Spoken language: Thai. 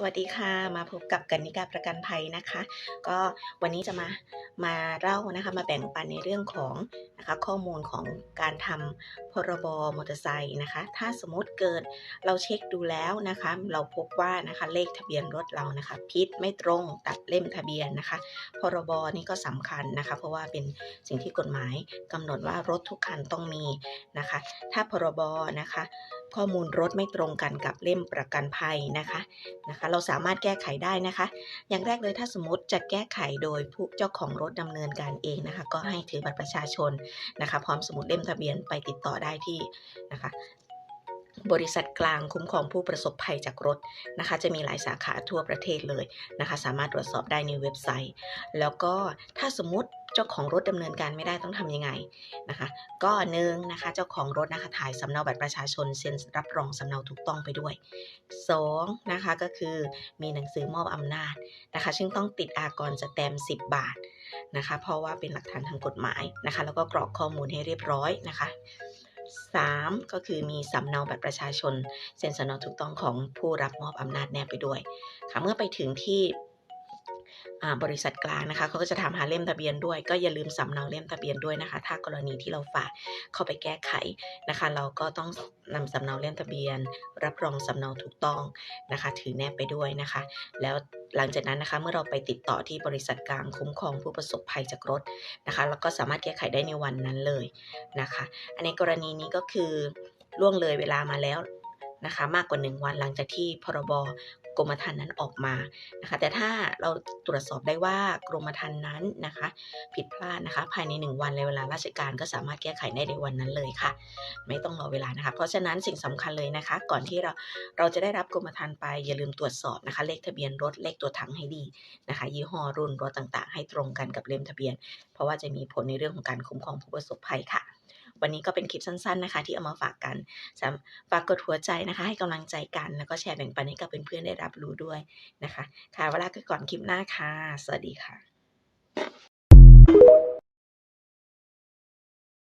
สวัสดีค่ะมาพบกับกันนิกาประกันภัยนะคะ ก็วันนี้จะมามาเล่านะคะมาแบ่งปันในเรื่องของนะคะข้อมูลของการทำพรบมอเตอร์ไซค์นะคะ ถ้าสมมติเกิดเราเช็คดูแล้วนะคะ เราพบว่านะคะเลขทะเบียนรถเรานะคะพิษไม่ตรงกับเล่มทะเบียนนะคะ พรบนี่ก็สำคัญนะคะ เพราะว่าเป็นสิ่งที่กฎหมายกำหนดว่ารถทุกคันต้องมีนะคะ ถ้าพรบนะคะ ข้อมูลรถไม่ตรงกันกับเล่มประกันภัยนะคะนะคะเราสามารถแก้ไขได้นะคะ อย่างแรกเลยถ้าสมมติจะแก้ไขโดยผู้เจ้าของรถดำเนินการเองนะคะ ก็ให้ถือบัตรประชาชนนะคะ พร้อมสมุดเล่มทะเบียนไปติดต่อได้ที่นะคะบริษัทกลางคุ้มครองผู้ประสบภัยจากรถนะคะ จะมีหลายสาขาทั่วประเทศเลยนะคะ สามารถตรวจสอบได้ในเว็บไซต์ แล้วก็ถ้าสมมติ เจ้าของรถดำเนินการไม่ได้ต้องทำยังไงนะคะ ก็หนึ่งนะคะเจ้าของรถนะคะถ่ายสำเนาบัตรประชาชนเซ็นรับรองสำเนาถูกต้องไปด้วยสองนะคะก็คือมีหนังสือมอบอำนาจนะคะซึ่งต้องติดอากรสแตมป์10 บาทนะคะ เพราะว่าเป็นหลักฐานทางกฎหมายนะคะ แล้วก็กรอกข้อมูลให้เรียบร้อยนะคะ 3. ก็คือมีสำเนาบัตรประชาชนเซ็นสำเนาถูกต้องของผู้รับมอบอำนาจแนบไปด้วยค่ะเมื่อไปถึงที่ บริษัทกลางนะคะเขาก็จะถามหาเล่มทะเบียนด้วย ก็อย่าลืมสำเนาเล่มทะเบียนด้วยนะคะ ถ้ากรณีที่เราฝากเข้าไปแก้ไขนะคะ เราก็ต้องนำสำเนาเล่มทะเบียน รับรองสำเนาถูกต้องนะคะ ถือแนบไปด้วยนะคะ แล้วหลังจากนั้นนะคะเมื่อเราไปติดต่อที่บริษัทกลางคุ้มครองผู้ประสบภัยจากรถนะคะ แล้วก็สามารถแก้ไขได้ในวันนั้นเลยนะคะ อันในกรณีนี้ก็คือล่วงเลยเวลามาแล้ว นะคะมากกว่า 1 วันหลังจากที่พรบกรมธรรม์นั้นออกมานะคะแต่ถ้าเราตรวจสอบได้ว่ากรมธรรม์นั้นนะคะ ผิดพลาดนะคะ ภายใน 1 วันในเวลาราชการก็สามารถแก้ไขได้ในวันนั้นเลยค่ะ ไม่ต้องรอเวลานะคะ เพราะฉะนั้นสิ่งสำคัญเลยนะคะ ก่อนที่เราเราจะได้รับกรมธรรม์ไปอย่าลืมตรวจสอบนะคะ เลขทะเบียนรถเลขตัวถังให้ดีนะคะ ยี่ห้อรุ่นรถต่างๆ ให้ตรงกันกับเล่มทะเบียน เพราะว่าจะมีผลในเรื่องของการคุ้มครองผู้ประสบภัยค่ะ วันนี้ก็เป็นคลิปสั้น ๆนะคะ ที่เอามาฝากกันฝากกดหัวใจนะคะ ให้กำลังใจกันแล้วก็แชร์แบ่งปันให้กับเพื่อนๆได้รับรู้ด้วยนะคะ ค่ะเวลาก็ก่อนคลิปหน้าค่ะ สวัสดีค่ะ